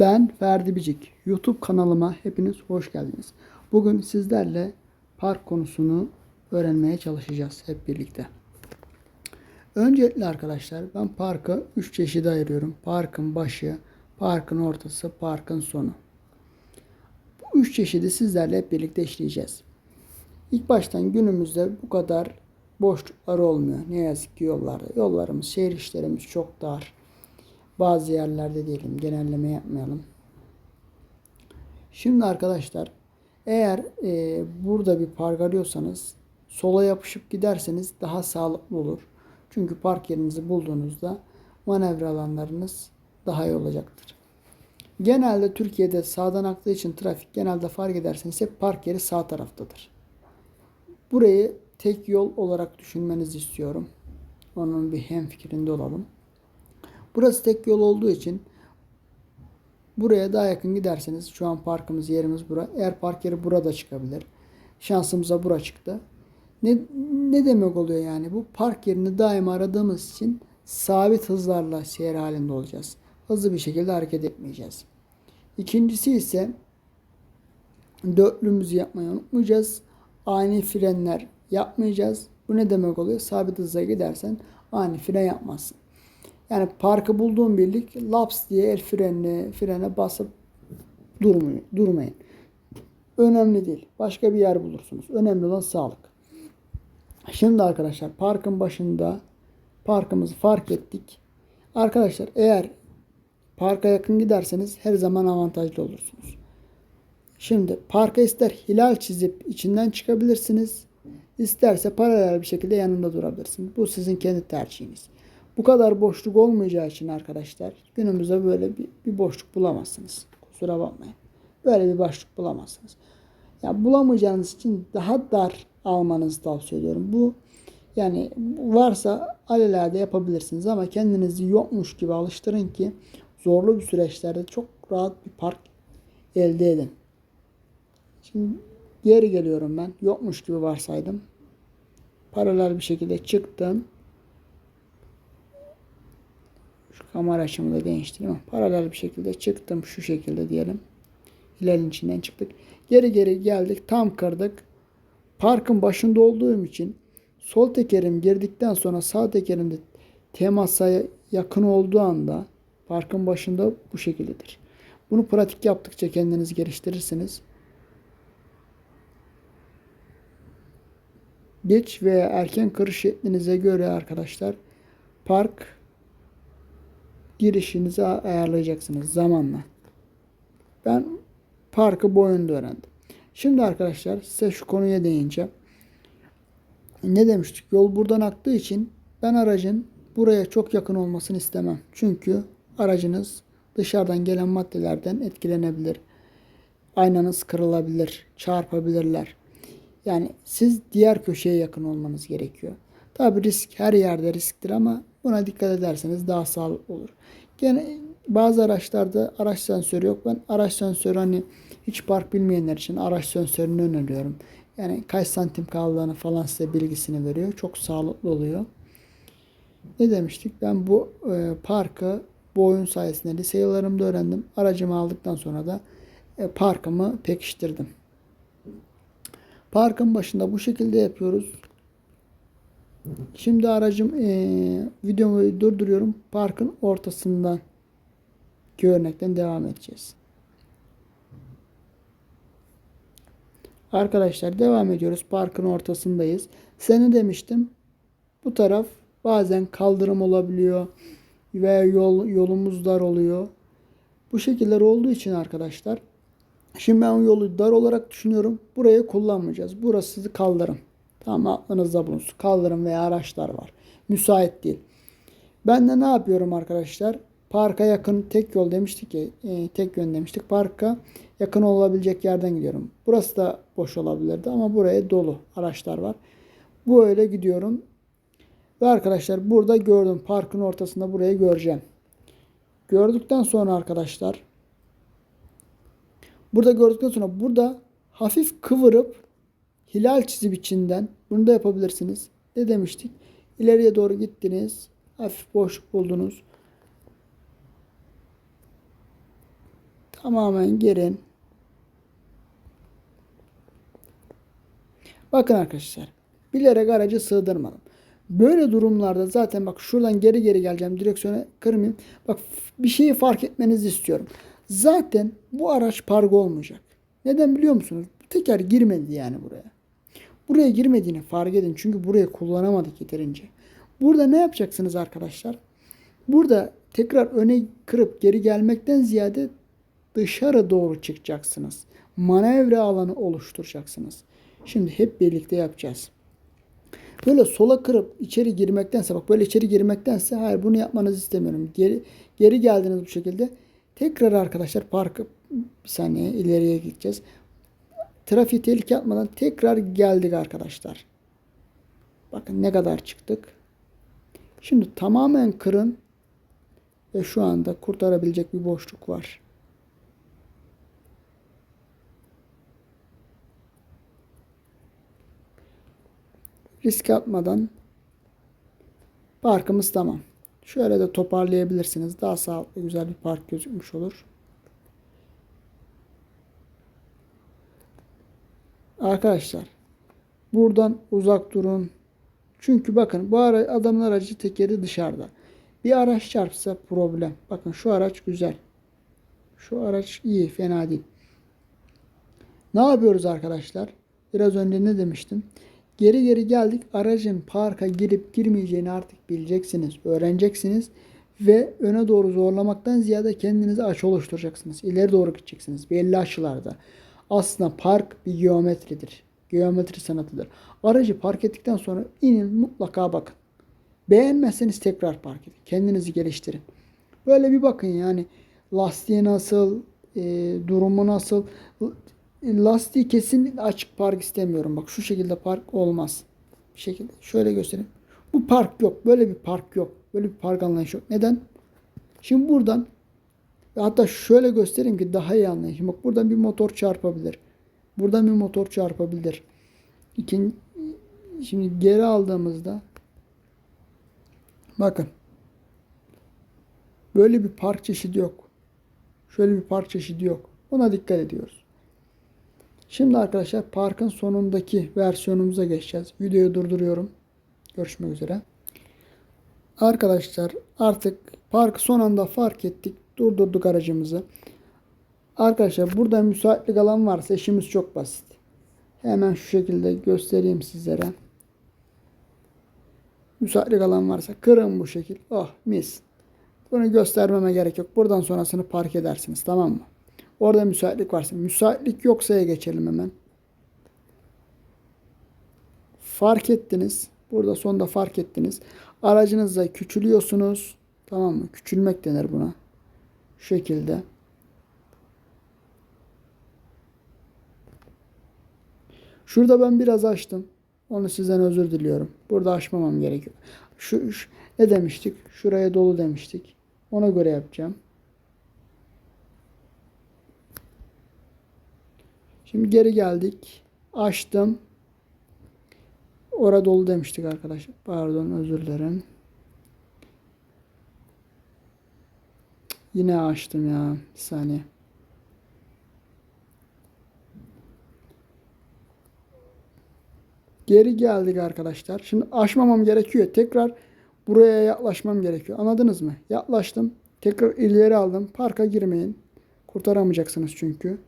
Ben Ferdi Bicik. YouTube kanalıma hepiniz hoş geldiniz. Bugün sizlerle park konusunu öğrenmeye çalışacağız hep birlikte. Öncelikle arkadaşlar ben parkı 3 çeşide ayırıyorum. Parkın başı, parkın ortası, parkın sonu. Bu üç çeşidi sizlerle hep birlikte işleyeceğiz. İlk baştan günümüzde bu kadar boşluklar olmuyor. Ne yazık ki yollarda. Yollarımız, şehir işlerimiz çok dar. Bazı yerlerde diyelim. Genelleme yapmayalım. Şimdi arkadaşlar eğer e, burada bir park arıyorsanız sola yapışıp giderseniz daha sağlıklı olur. Çünkü park yerinizi bulduğunuzda manevra alanlarınız daha iyi olacaktır. Genelde Türkiye'de sağdan aktığı için trafik genelde fark ederseniz hep park yeri sağ taraftadır. Burayı tek yol olarak düşünmenizi istiyorum. Onun bir hem fikrinde olalım. Burası tek yol olduğu için buraya daha yakın giderseniz şu an parkımız yerimiz bura. Eğer park yeri burada çıkabilir. Şansımıza bura çıktı. Ne, ne demek oluyor yani bu? Park yerini daima aradığımız için sabit hızlarla seyir halinde olacağız. Hızlı bir şekilde hareket etmeyeceğiz. İkincisi ise dörtlüğümüzü yapmayı unutmayacağız. Ani frenler yapmayacağız. Bu ne demek oluyor? Sabit hızla gidersen ani fren yapmazsın. Yani parkı bulduğun birlik laps diye el frenine, frene basıp durmayın. durmayın. Önemli değil. Başka bir yer bulursunuz. Önemli olan sağlık. Şimdi arkadaşlar parkın başında parkımızı fark ettik. Arkadaşlar eğer parka yakın giderseniz her zaman avantajlı olursunuz. Şimdi parka ister hilal çizip içinden çıkabilirsiniz. İsterse paralel bir şekilde yanında durabilirsiniz. Bu sizin kendi tercihiniz. Bu kadar boşluk olmayacağı için arkadaşlar günümüzde böyle bir, bir boşluk bulamazsınız. Kusura bakmayın. Böyle bir boşluk bulamazsınız. Ya bulamayacağınız için daha dar almanızı tavsiye ediyorum. Bu yani varsa alelade yapabilirsiniz ama kendinizi yokmuş gibi alıştırın ki zorlu bir süreçlerde çok rahat bir park elde edin. Şimdi geri geliyorum ben. Yokmuş gibi varsaydım. Paralel bir şekilde çıktım. Şu kamera açımı da değiştireyim. Paralel bir şekilde çıktım. Şu şekilde diyelim. Hilalin içinden çıktık. Geri geri geldik. Tam kırdık. Parkın başında olduğum için sol tekerim girdikten sonra sağ tekerim de temasa yakın olduğu anda parkın başında bu şekildedir. Bunu pratik yaptıkça kendiniz geliştirirsiniz. Geç veya erken kırış şeklinize göre arkadaşlar park girişinizi ayarlayacaksınız zamanla. Ben parkı boyunda öğrendim. Şimdi arkadaşlar size şu konuya değince ne demiştik? Yol buradan aktığı için ben aracın buraya çok yakın olmasını istemem. Çünkü aracınız dışarıdan gelen maddelerden etkilenebilir. Aynanız kırılabilir, çarpabilirler. Yani siz diğer köşeye yakın olmanız gerekiyor. Tabi risk her yerde risktir ama buna dikkat ederseniz daha sağlıklı olur. Gene bazı araçlarda araç sensörü yok. Ben araç sensörü hani hiç park bilmeyenler için araç sensörünü öneriyorum. Yani kaç santim kaldığını falan size bilgisini veriyor. Çok sağlıklı oluyor. Ne demiştik? Ben bu e, parkı bu oyun sayesinde lise yıllarımda öğrendim. Aracımı aldıktan sonra da e, parkımı pekiştirdim. Parkın başında bu şekilde yapıyoruz. Şimdi aracım e, videomu durduruyorum. Parkın ortasından örnekten devam edeceğiz. Arkadaşlar devam ediyoruz. Parkın ortasındayız. Size demiştim? Bu taraf bazen kaldırım olabiliyor veya yol yolumuz dar oluyor. Bu şekiller olduğu için arkadaşlar şimdi ben yolu dar olarak düşünüyorum. Burayı kullanmayacağız. Burası kaldırım. Tamam aklınızda bulunsun. Kaldırım veya araçlar var. Müsait değil. Ben de ne yapıyorum arkadaşlar? Parka yakın tek yol demiştik ki e, tek yön demiştik. Parka yakın olabilecek yerden gidiyorum. Burası da boş olabilirdi ama buraya dolu araçlar var. Bu öyle gidiyorum. Ve arkadaşlar burada gördüm. Parkın ortasında burayı göreceğim. Gördükten sonra arkadaşlar burada gördükten sonra burada hafif kıvırıp hilal çizip içinden bunu da yapabilirsiniz. Ne demiştik? İleriye doğru gittiniz. Hafif boşluk buldunuz. Tamamen girin. Bakın arkadaşlar. Bilerek aracı sığdırmadım. Böyle durumlarda zaten bak şuradan geri geri geleceğim. Direksiyona kırmayayım. Bak bir şeyi fark etmenizi istiyorum. Zaten bu araç park olmayacak. Neden biliyor musunuz? Teker girmedi yani buraya. Buraya girmediğini fark edin. Çünkü burayı kullanamadık yeterince. Burada ne yapacaksınız arkadaşlar? Burada tekrar öne kırıp geri gelmekten ziyade dışarı doğru çıkacaksınız. Manevra alanı oluşturacaksınız. Şimdi hep birlikte yapacağız. Böyle sola kırıp içeri girmektense bak böyle içeri girmektense hayır bunu yapmanızı istemiyorum. Geri geri geldiniz bu şekilde. Tekrar arkadaşlar parkı bir saniye ileriye gideceğiz. Trafiği tehlike atmadan tekrar geldik arkadaşlar. Bakın ne kadar çıktık. Şimdi tamamen kırın ve şu anda kurtarabilecek bir boşluk var. Risk atmadan parkımız tamam. Şöyle de toparlayabilirsiniz. Daha sağlıklı güzel bir park gözükmüş olur. Arkadaşlar buradan uzak durun. Çünkü bakın bu ara, adamın aracı tekeri dışarıda. Bir araç çarpsa problem. Bakın şu araç güzel. Şu araç iyi fena değil. Ne yapıyoruz arkadaşlar? Biraz önce ne demiştim? Geri geri geldik. Aracın parka girip girmeyeceğini artık bileceksiniz. Öğreneceksiniz. Ve öne doğru zorlamaktan ziyade kendinize açı oluşturacaksınız. İleri doğru gideceksiniz. Belli açılarda. Aslında park bir geometridir. Geometri sanatıdır. Aracı park ettikten sonra inin mutlaka bakın. Beğenmezseniz tekrar park edin. Kendinizi geliştirin. Böyle bir bakın yani lastiği nasıl, e, durumu nasıl. Lastiği kesin açık park istemiyorum. Bak şu şekilde park olmaz. Bir şekilde şöyle göstereyim. Bu park yok. Böyle bir park yok. Böyle bir park anlayışı yok. Neden? Şimdi buradan hatta şöyle göstereyim ki daha iyi anlayın. Bak buradan bir motor çarpabilir. Buradan bir motor çarpabilir. İkinci, şimdi geri aldığımızda bakın böyle bir park çeşidi yok. Şöyle bir park çeşidi yok. Ona dikkat ediyoruz. Şimdi arkadaşlar parkın sonundaki versiyonumuza geçeceğiz. Videoyu durduruyorum. Görüşmek üzere. Arkadaşlar artık park son anda fark ettik. Durdurduk aracımızı. Arkadaşlar burada müsaitlik alan varsa işimiz çok basit. Hemen şu şekilde göstereyim sizlere. Müsaitlik alan varsa kırın bu şekil. Oh mis. Bunu göstermeme gerek yok. Buradan sonrasını park edersiniz tamam mı? Orada müsaitlik varsa. Müsaitlik yoksa'ya geçelim hemen. Fark ettiniz. Burada sonda fark ettiniz. Aracınızla küçülüyorsunuz. Tamam mı? Küçülmek denir buna. Şekilde. Şurada ben biraz açtım. Onu sizden özür diliyorum. Burada açmamam gerekiyor. Şu, şu ne demiştik? Şuraya dolu demiştik. Ona göre yapacağım. Şimdi geri geldik. Açtım. Orada dolu demiştik arkadaşlar. Pardon özür dilerim. Yine açtım ya. Bir saniye. Geri geldik arkadaşlar. Şimdi aşmamam gerekiyor. Tekrar buraya yaklaşmam gerekiyor. Anladınız mı? Yaklaştım. Tekrar ileri aldım. Parka girmeyin. Kurtaramayacaksınız çünkü.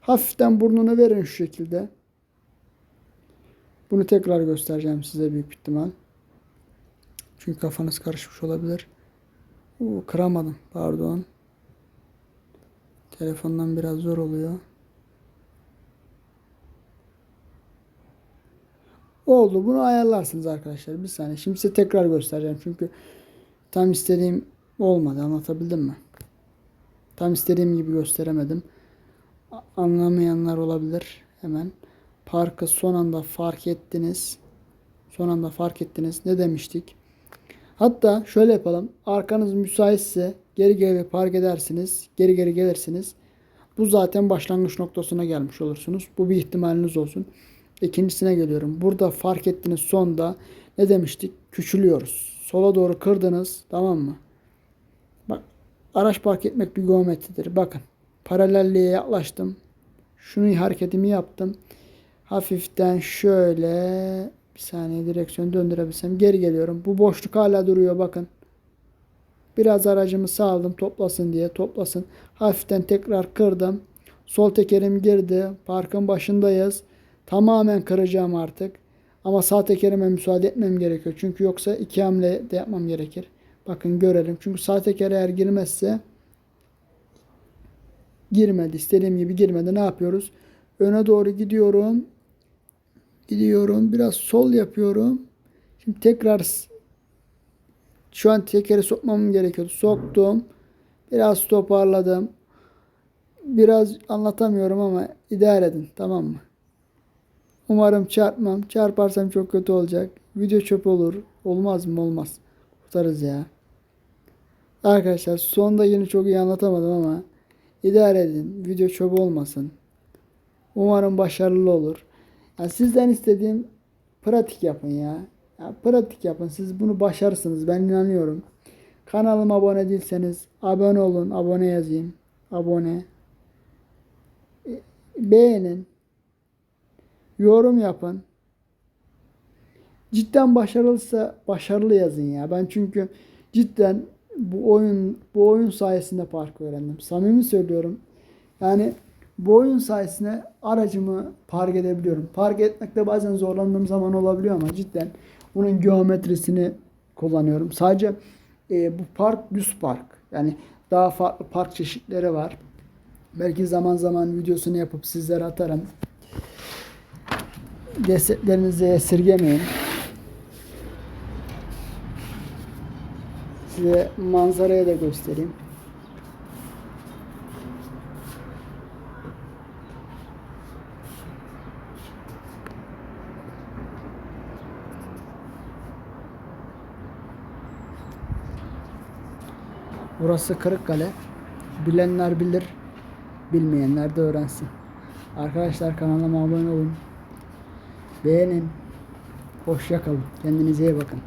Hafiften burnunu verin şu şekilde. Bunu tekrar göstereceğim size büyük ihtimal. Çünkü kafanız karışmış olabilir. Oo, kıramadım. Pardon. Telefondan biraz zor oluyor. Oldu. Bunu ayarlarsınız arkadaşlar. Bir saniye. Şimdi size tekrar göstereceğim. Çünkü tam istediğim olmadı. Anlatabildim mi? Tam istediğim gibi gösteremedim. Anlamayanlar olabilir. Hemen. Parkı son anda fark ettiniz. Son anda fark ettiniz. Ne demiştik? Hatta şöyle yapalım. Arkanız müsaitse geri geri park edersiniz. Geri geri gelirsiniz. Bu zaten başlangıç noktasına gelmiş olursunuz. Bu bir ihtimaliniz olsun. İkincisine geliyorum. Burada fark ettiniz sonda ne demiştik? Küçülüyoruz. Sola doğru kırdınız. Tamam mı? Bak araç park etmek bir geometridir. Bakın. paralelliğe yaklaştım. Şunu hareketimi yaptım. Hafiften şöyle bir saniye direksiyonu döndürebilsem geri geliyorum. Bu boşluk hala duruyor bakın. Biraz aracımı sağladım toplasın diye toplasın. Hafiften tekrar kırdım. Sol tekerim girdi. Parkın başındayız. Tamamen kıracağım artık. Ama sağ tekerime müsaade etmem gerekiyor. Çünkü yoksa iki hamle de yapmam gerekir. Bakın görelim. Çünkü sağ teker eğer girmezse girmedi. İstediğim gibi girmedi. Ne yapıyoruz? Öne doğru gidiyorum. Gidiyorum. Biraz sol yapıyorum. Şimdi tekrar şu an tekeri sokmam gerekiyordu. Soktum. Biraz toparladım. Biraz anlatamıyorum ama idare edin. Tamam mı? Umarım çarpmam. Çarparsam çok kötü olacak. Video çöp olur. Olmaz mı? Olmaz. Kurtarız ya. Arkadaşlar sonda yine çok iyi anlatamadım ama idare edin. Video çöp olmasın. Umarım başarılı olur. Ya sizden istediğim pratik yapın ya. ya. Pratik yapın. Siz bunu başarırsınız. Ben inanıyorum. Kanalıma abone değilseniz abone olun. Abone yazayım. Abone. E, Beğenin. Yorum yapın. Cidden başarılıysa başarılı yazın ya. Ben çünkü cidden bu oyun bu oyun sayesinde park öğrendim. Samimi söylüyorum. Yani bu oyun sayesinde aracımı park edebiliyorum. Park etmekte bazen zorlandığım zaman olabiliyor ama cidden bunun geometrisini kullanıyorum. Sadece e, bu park düz park. Yani daha farklı park çeşitleri var. Belki zaman zaman videosunu yapıp sizlere atarım. Desteklerinizi esirgemeyin. Size manzarayı da göstereyim. Burası Kırıkkale. Bilenler bilir, bilmeyenler de öğrensin. Arkadaşlar kanalıma abone olun. Beğenin. Hoşça kalın. Kendinize iyi bakın.